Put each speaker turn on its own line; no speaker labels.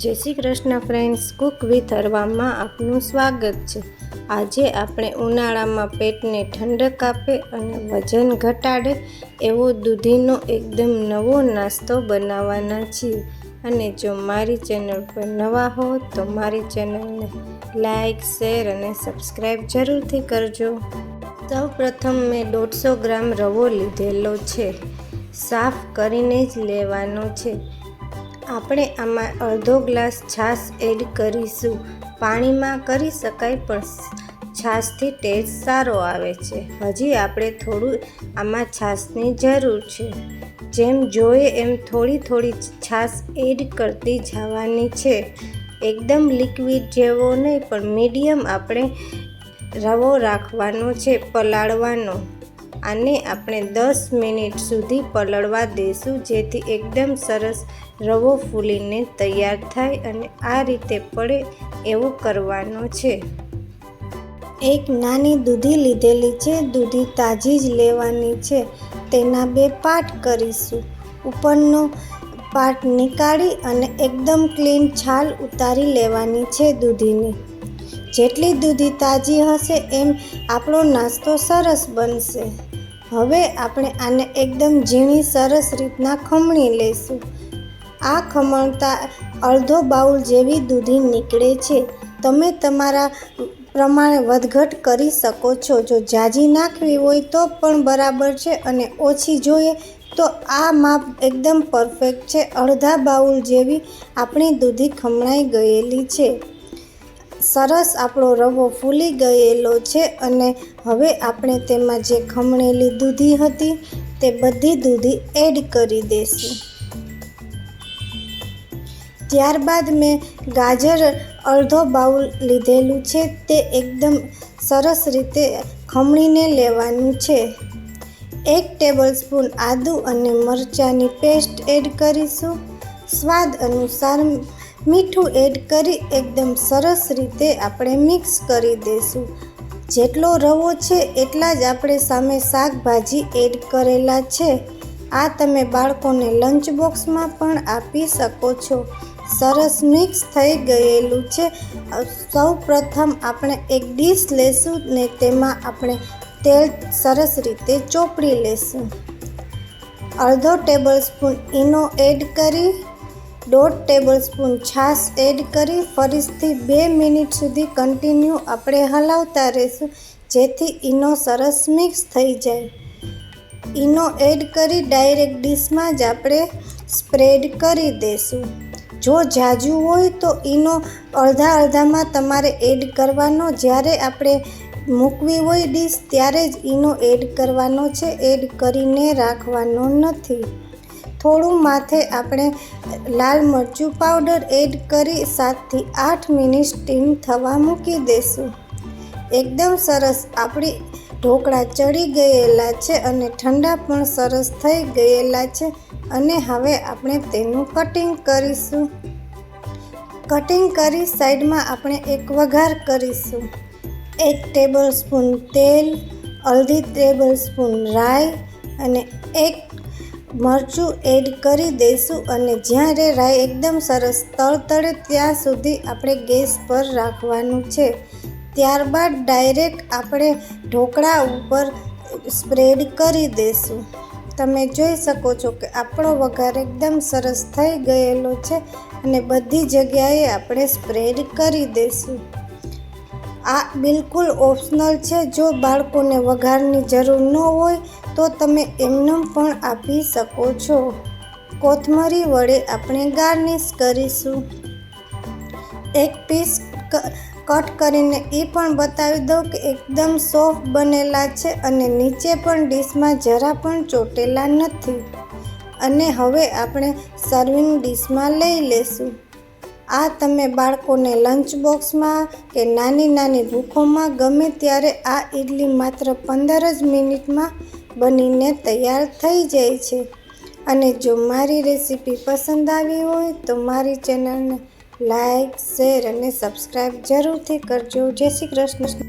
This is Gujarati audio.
જય Shri Krishna friends cook with હરવામાં આપનું સ્વાગત છે. આજે આપણે ઉનાળામાં પેટને ઠંડક આપે અને વજન ઘટાડે એવો દૂધીનો એકદમ નવો નાસ્તો બનાવવાના છીએ. અને જો મારી ચેનલ પર નવા હો તો મારી ચેનલને લાઈક શેર અને સબસ્ક્રાઈબ જરૂરથી કરજો. સૌ પ્રથમ મેં દોઢસો ગ્રામ રવો લીધેલો છે. સાફ કરીને જ લેવાનો છે. આપણે આમાં અડધો ગ્લાસ છાશ એડ કરીશું. પાણીમાં કરી શકાય પણ છાશથી ટેસ્ટ સારો આવે છે. હજી આપણે થોડું આમાં છાશની જરૂર છે. જેમ જોઈએ એમ થોડી થોડી છાશ એડ કરતી જવાની છે. એકદમ લિક્વિડ જેવો નહીં પણ મીડિયમ આપણે રવો રાખવાનો છે, પલાળવાનો. આને આપણે દસ મિનિટ સુધી પલળવા દેશું, જેથી એકદમ સરસ રવો ફૂલીને તૈયાર થાય અને આ રીતે પડે એવું કરવાનો છે. એક નાની દૂધી લીધેલી છે, દૂધી તાજી જ લેવાની છે. તેના બે પાર્ટ કરીશું. ઉપરનો પાર્ટ નીકાળી અને એકદમ ક્લીન છાલ ઉતારી લેવાની છે દૂધીની. જેટલી દૂધી તાજી હશે એમ આપણો નાસ્તો સરસ બનશે. હવે આપણે આને એકદમ ઝીણી, સરસ રીતના ખમણી લઈશું. આ ખમણતા અડધો બાઉલ જેવી દૂધી નીકળે છે. તમે તમારા પ્રમાણે વધઘટ કરી શકો છો. જો જાજી નાખવી હોય તો પણ બરાબર છે અને ઓછી જોઈએ તો આ માપ એકદમ પરફેક્ટ છે. અડધા બાઉલ જેવી આપણી દૂધી ખમણાઈ ગયેલી છે. સરસ આપણો રવો ફૂલી ગયેલો છે અને હવે આપણે તેમાં જે ખમણેલી દૂધી હતી તે બધી દૂધી એડ કરી દેશું. ત્યારબાદ મેં ગાજર અડધો બાઉલ લીધેલું છે તે એકદમ સરસ રીતે ખમણીને લેવાનું છે. એક ટેબલ સ્પૂન આદુ અને મરચાંની પેસ્ટ એડ કરીશું. સ્વાદ અનુસાર મીઠું એડ કરી એકદમ સરસ રીતે આપણે મિક્સ કરી દઈશું જેટલો રવો છે એટલા જ આપણે સામે શાકભાજી એડ કરેલા છે. આ તમે બાળકોને લંચ બોક્સમાં પણ આપી શકો છો. સરસ મિક્સ થઈ ગયેલું છે. સૌ પ્રથમ આપણે એક ડીશ લેશું ને તેમાં આપણે તેલ સરસ રીતે ચોપડી લેશું. અડધો ટેબલ સ્પૂન ઈનો એડ કરી દોઢ ટેબલ સ્પૂન છાશ એડ કરી ફરીથી બે મિનિટ સુધી કન્ટિન્યુ આપણે હલાવતા રહીશું, જેથી ઈનો સરસ મિક્સ થઈ જાય. ઈનો એડ કરી ડાયરેક્ટ ડીશમાં જ આપણે સ્પ્રેડ કરી દઈશું જો જાજુ હોય તો ઈનો અડધા અડધામાં તમારે એડ કરવાનો, જ્યારે આપણે મૂકવી હોય ડીશ ત્યારે જ ઈનો એડ કરવાનો છે, એડ કરીને રાખવાનો નથી. થોડું માથે આપણે લાલ મરચું પાવડર એડ કરી સાતથી આઠ મિનિટ સ્ટીમ થવા મૂકી દઈશું એકદમ સરસ આપણી ઢોકળા ચડી ગયેલા છે અને ઠંડા પણ સરસ થઈ ગયેલા છે અને હવે આપણે તેનું કટિંગ કરીશું. કટિંગ કરી સાઈડમાં આપણે એક વઘાર કરીશું. એક ટેબલ સ્પૂન તેલ, અડધી ટેબલ સ્પૂન રાઈ અને એક મરચું એડ કરી દઈશું અને જ્યારે રાઈ એકદમ સરસ તળતળે ત્યાં સુધી આપણે ગેસ પર રાખવાનું છે. ત્યારબાદ ડાયરેક્ટ આપણે ઢોકળા ઉપર સ્પ્રેડ કરી દઈશું. તમે જોઈ શકો છો કે આપણો વઘાર એકદમ સરસ થઈ ગયેલો છે અને બધી જગ્યાએ આપણે સ્પ્રેડ કરી દઈશું. આ બિલકુલ ઓપ્શનલ છે. જો બાળકોને વઘારની જરૂર ન હોય તો તમે એમને પણ આપી શકો છો. કોથમરી વડે આપણે ગાર્નિશ કરીશું. એક પીસ કટ કરીને એ પણ બતાવી દઉં કે એકદમ સોફ્ટ બનેલા છે અને નીચે પણ ડીશમાં જરા પણ ચોટેલા નથી. અને હવે આપણે સર્વિંગ ડીશમાં લઈ લેશું. આ તમે બાળકોને લંચ બોક્સમાં કે નાની નાની ભૂખોમાં ગમે ત્યારે આ ઇડલી માત્ર પંદર જ મિનિટમાં બનીને તૈયાર થઈ જાય છે. અને જો મારી રેસીપી પસંદ આવી હોય તો મારી ચેનલને લાઈક, શેર અને સબસ્ક્રાઈબ જરૂરથી કરજો. જય શ્રી કૃષ્ણ.